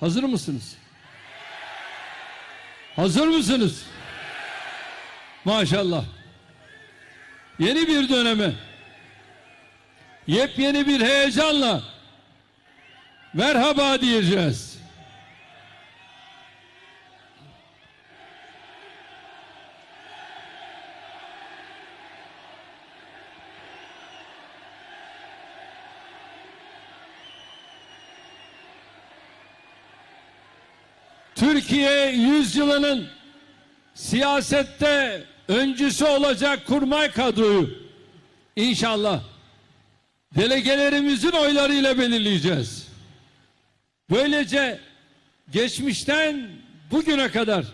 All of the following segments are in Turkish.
Hazır mısınız? Hazır mısınız? Maşallah. Yeni bir döneme, yepyeni bir heyecanla merhaba diyeceğiz. Türkiye yüzyılının siyasette öncüsü olacak kurmay kadroyu inşallah delegelerimizin oylarıyla belirleyeceğiz. Böylece geçmişten bugüne kadar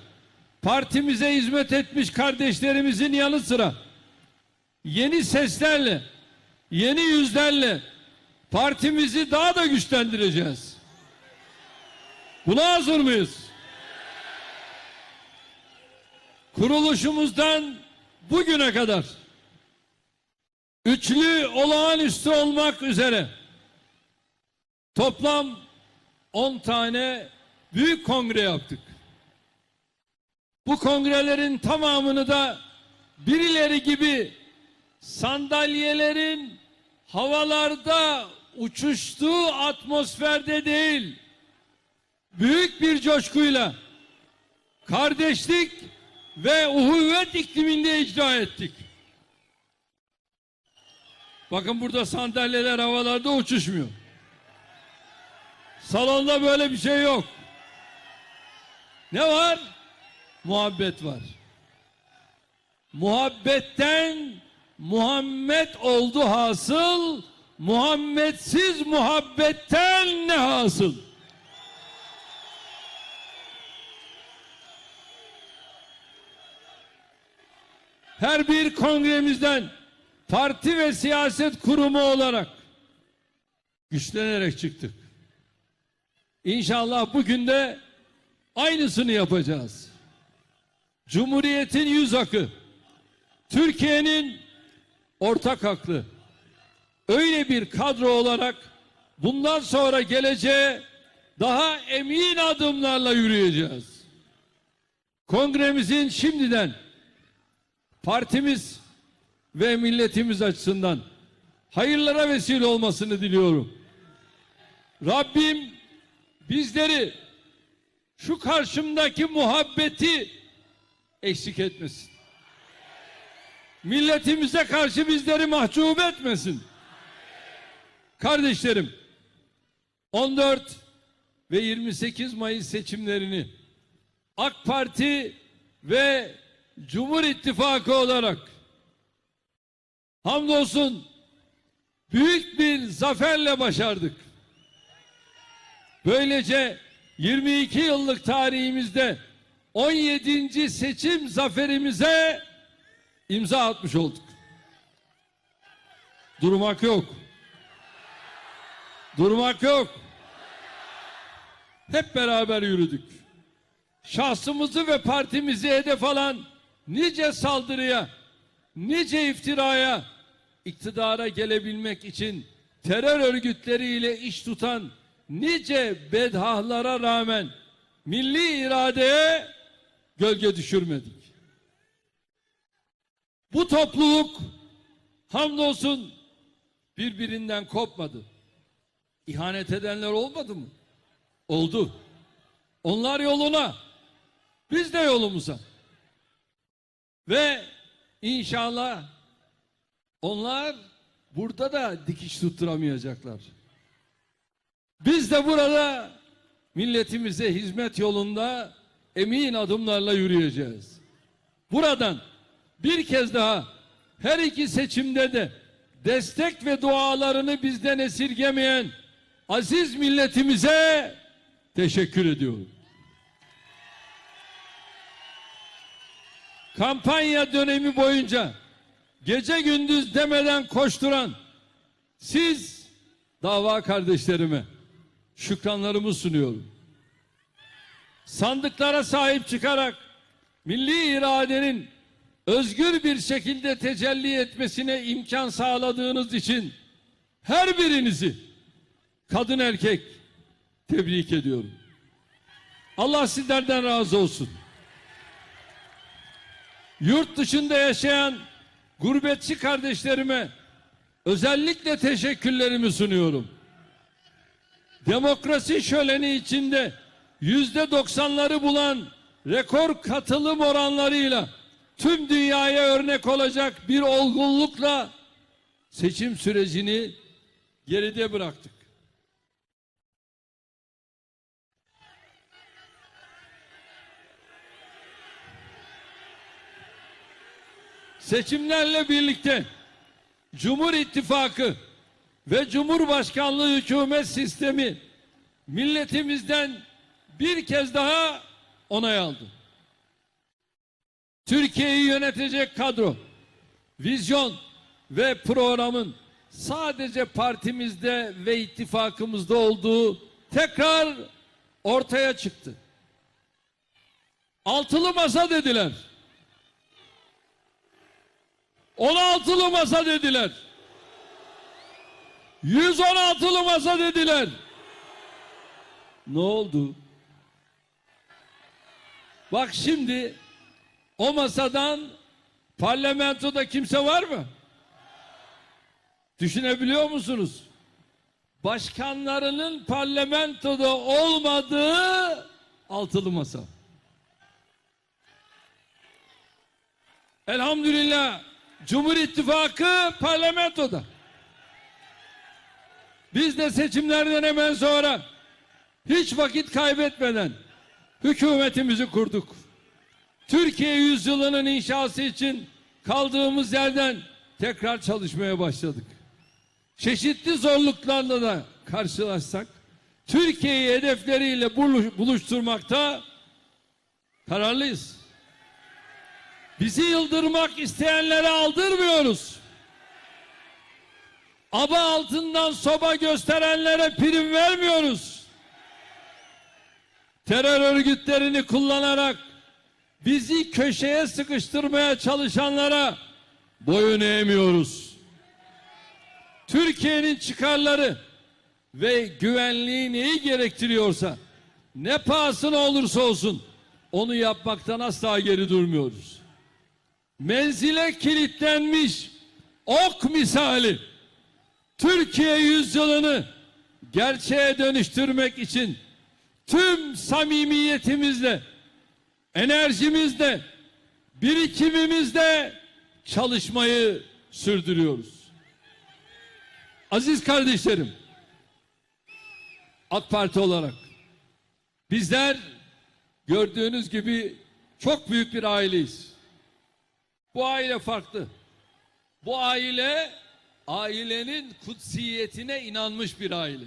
partimize hizmet etmiş kardeşlerimizin yanı sıra yeni seslerle, yeni yüzlerle partimizi daha da güçlendireceğiz. Buna hazır mıyız? Kuruluşumuzdan bugüne kadar üçlü olağanüstü olmak üzere toplam 10 tane büyük kongre yaptık. Bu kongrelerin tamamını da birileri gibi sandalyelerin havalarda uçuştuğu atmosferde değil, büyük bir coşkuyla kardeşlik ve uhuvvet ikliminde icra ettik. Bakın burada sandalyeler havalarda uçuşmuyor. Salonda böyle bir şey yok. Ne var? Muhabbet var. Muhabbetten Muhammed oldu hasıl, Muhammedsiz muhabbetten ne hasıl? Her bir kongremizden parti ve siyaset kurumu olarak güçlenerek çıktık. İnşallah bugün de aynısını yapacağız. Cumhuriyetin yüz akı, Türkiye'nin ortak aklı. Öyle bir kadro olarak bundan sonra geleceğe daha emin adımlarla yürüyeceğiz. Kongremizin şimdiden partimiz ve milletimiz açısından hayırlara vesile olmasını diliyorum. Rabbim bizleri şu karşımdaki muhabbeti eksik etmesin. Milletimize karşı bizleri mahcup etmesin. Kardeşlerim 14 ve 28 Mayıs seçimlerini AK Parti ve Cumhur İttifakı olarak hamdolsun büyük bir zaferle başardık. Böylece 22 yıllık tarihimizde 17. seçim zaferimize imza atmış olduk. Durmak yok. Durmak yok. Hep beraber yürüdük. Şahsımızı ve partimizi hedef alan nice saldırıya, nice iftiraya, iktidara gelebilmek için terör örgütleriyle iş tutan nice bedhahlara rağmen milli iradeye gölge düşürmedik. Bu topluluk hamdolsun birbirinden kopmadı. İhanet edenler olmadı mı? Oldu. Onlar yoluna, biz de yolumuza. Ve inşallah onlar burada da dikiş tutturamayacaklar. Biz de burada milletimize hizmet yolunda emin adımlarla yürüyeceğiz. Buradan bir kez daha her iki seçimde de destek ve dualarını bizden esirgemeyen aziz milletimize teşekkür ediyorum. Kampanya dönemi boyunca gece gündüz demeden koşturan siz dava kardeşlerime şükranlarımı sunuyorum. Sandıklara sahip çıkarak milli iradenin özgür bir şekilde tecelli etmesine imkan sağladığınız için her birinizi kadın erkek tebrik ediyorum. Allah sizlerden razı olsun. Yurt dışında yaşayan gurbetçi kardeşlerime özellikle teşekkürlerimi sunuyorum. Demokrasi şöleni içinde yüzde doksanları bulan rekor katılım oranlarıyla tüm dünyaya örnek olacak bir olgunlukla seçim sürecini geride bıraktık. Seçimlerle birlikte Cumhur İttifakı ve Cumhurbaşkanlığı hükümet sistemi milletimizden bir kez daha onay aldı. Türkiye'yi yönetecek kadro, vizyon ve programın sadece partimizde ve ittifakımızda olduğu tekrar ortaya çıktı. Altılı masa dediler. 16'lı masa dediler. 116'lı masa dediler. Ne oldu? Bak şimdi o masadan parlamentoda kimse var mı? Düşünebiliyor musunuz? Başkanlarının parlamentoda olmadığı altılı masa. Elhamdülillah Cumhur İttifakı parlamentoda. Biz de seçimlerden hemen sonra hiç vakit kaybetmeden hükümetimizi kurduk. Türkiye yüzyılının inşası için kaldığımız yerden tekrar çalışmaya başladık. Çeşitli zorluklarla da karşılaşsak Türkiye'yi hedefleriyle buluş- buluşturmakta kararlıyız. Bizi yıldırmak isteyenlere aldırmıyoruz. Aba altından soba gösterenlere prim vermiyoruz. Terör örgütlerini kullanarak bizi köşeye sıkıştırmaya çalışanlara boyun eğmiyoruz. Türkiye'nin çıkarları ve güvenliği neyi gerektiriyorsa ne pahasına olursa olsun onu yapmaktan asla geri durmuyoruz menzile kilitlenmiş ok misali Türkiye yüzyılını gerçeğe dönüştürmek için tüm samimiyetimizle, enerjimizle, birikimimizle çalışmayı sürdürüyoruz. Aziz kardeşlerim, AK Parti olarak bizler gördüğünüz gibi çok büyük bir aileyiz. Bu aile farklı. Bu aile ailenin kutsiyetine inanmış bir aile.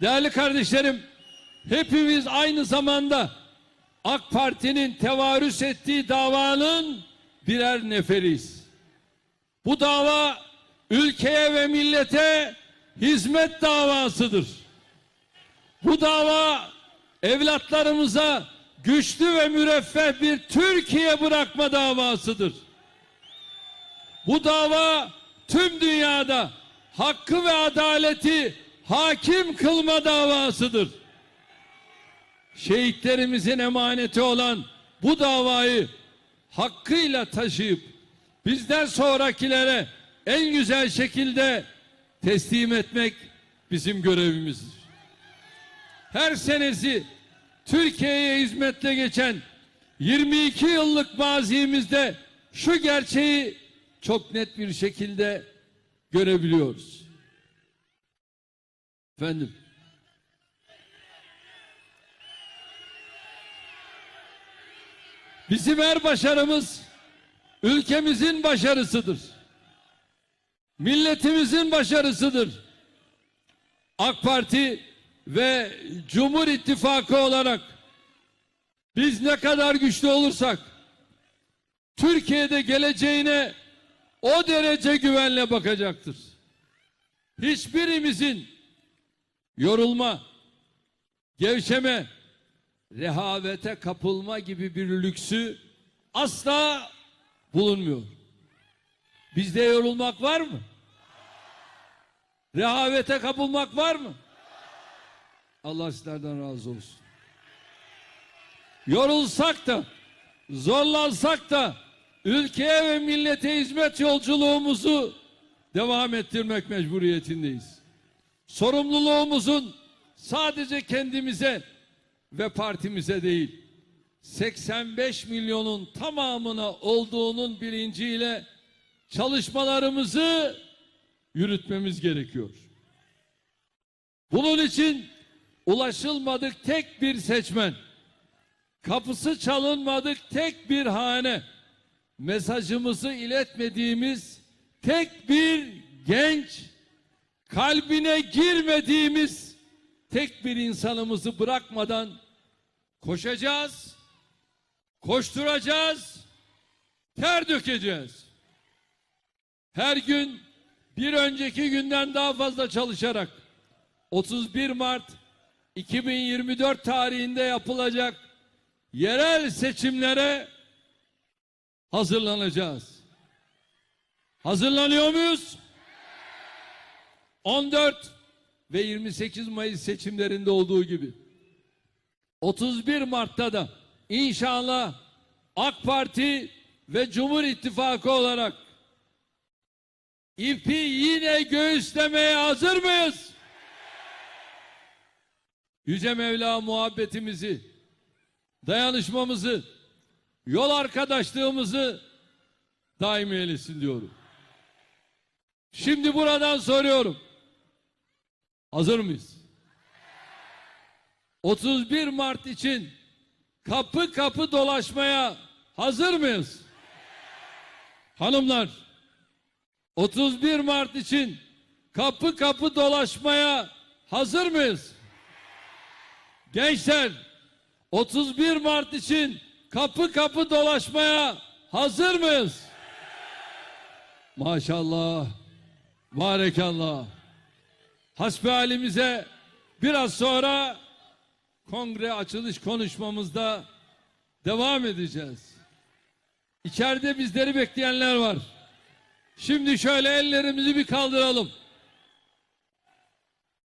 Değerli kardeşlerim, hepimiz aynı zamanda AK Parti'nin tevarüs ettiği davanın birer neferiyiz. Bu dava ülkeye ve millete hizmet davasıdır. Bu dava evlatlarımıza güçlü ve müreffeh bir Türkiye bırakma davasıdır. Bu dava tüm dünyada hakkı ve adaleti hakim kılma davasıdır. Şehitlerimizin emaneti olan bu davayı hakkıyla taşıyıp bizden sonrakilere en güzel şekilde teslim etmek bizim görevimizdir. Her senesi Türkiye'ye hizmetle geçen 22 yıllık mazimizde şu gerçeği çok net bir şekilde görebiliyoruz. Efendim. Bizim her başarımız ülkemizin başarısıdır. Milletimizin başarısıdır. AK Parti ve Cumhur İttifakı olarak biz ne kadar güçlü olursak Türkiye'de geleceğine o derece güvenle bakacaktır. Hiçbirimizin yorulma, gevşeme, rehavete kapılma gibi bir lüksü asla bulunmuyor. Bizde yorulmak var mı? Rehavete kapılmak var mı? Allah sizlerden razı olsun. Yorulsak da, zorlansak da ülkeye ve millete hizmet yolculuğumuzu devam ettirmek mecburiyetindeyiz. Sorumluluğumuzun sadece kendimize ve partimize değil, 85 milyonun tamamına olduğunun bilinciyle çalışmalarımızı yürütmemiz gerekiyor. Bunun için ulaşılmadık tek bir seçmen, kapısı çalınmadık tek bir hane, mesajımızı iletmediğimiz tek bir genç, kalbine girmediğimiz tek bir insanımızı bırakmadan koşacağız, koşturacağız, ter dökeceğiz. Her gün bir önceki günden daha fazla çalışarak 31 Mart 2024 tarihinde yapılacak yerel seçimlere hazırlanacağız. Hazırlanıyor muyuz? 14 ve 28 Mayıs seçimlerinde olduğu gibi 31 Mart'ta da inşallah AK Parti ve Cumhur İttifakı olarak ipi yine göğüslemeye hazır mıyız? Yüce Mevla muhabbetimizi, dayanışmamızı, yol arkadaşlığımızı daim eylesin diyorum. Şimdi buradan soruyorum. Hazır mıyız? 31 Mart için kapı kapı dolaşmaya hazır mıyız? Hanımlar, 31 Mart için kapı kapı dolaşmaya hazır mıyız? Gençler, 31 Mart için kapı kapı dolaşmaya hazır mıyız? Maşallah, barekallah. Hasbihalimize biraz sonra kongre açılış konuşmamızda devam edeceğiz. İçeride bizleri bekleyenler var. Şimdi şöyle ellerimizi bir kaldıralım.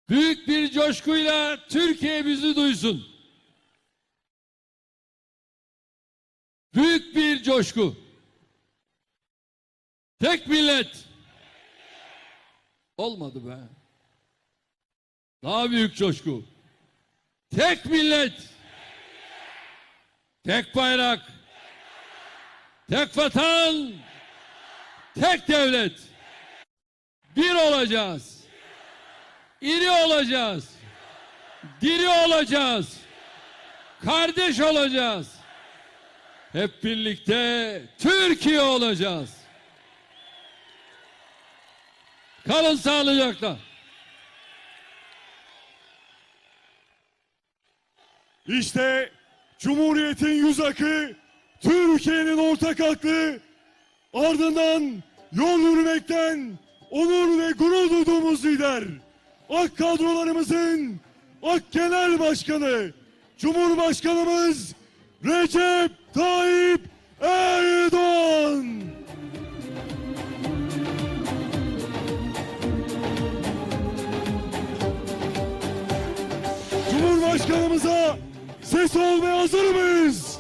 Büyük bir coşkuyla Türkiye bizi duysun. Büyük bir coşku. Tek millet. Olmadı be. Daha büyük coşku. Tek millet. Tek bayrak. Tek vatan. Tek devlet. Bir olacağız. İri olacağız. Diri olacağız. Kardeş olacağız. Hep birlikte Türkiye olacağız. Kalın sağlıcakla. İşte Cumhuriyet'in yüz akı, Türkiye'nin ortak aklı, ardından yol yürümekten onur ve gurur duyduğumuz lider, AK kadrolarımızın AK Genel Başkanı, Cumhurbaşkanımız Recep Tayyip Erdoğan. Cumhurbaşkanımıza ses olmaya hazır mıyız?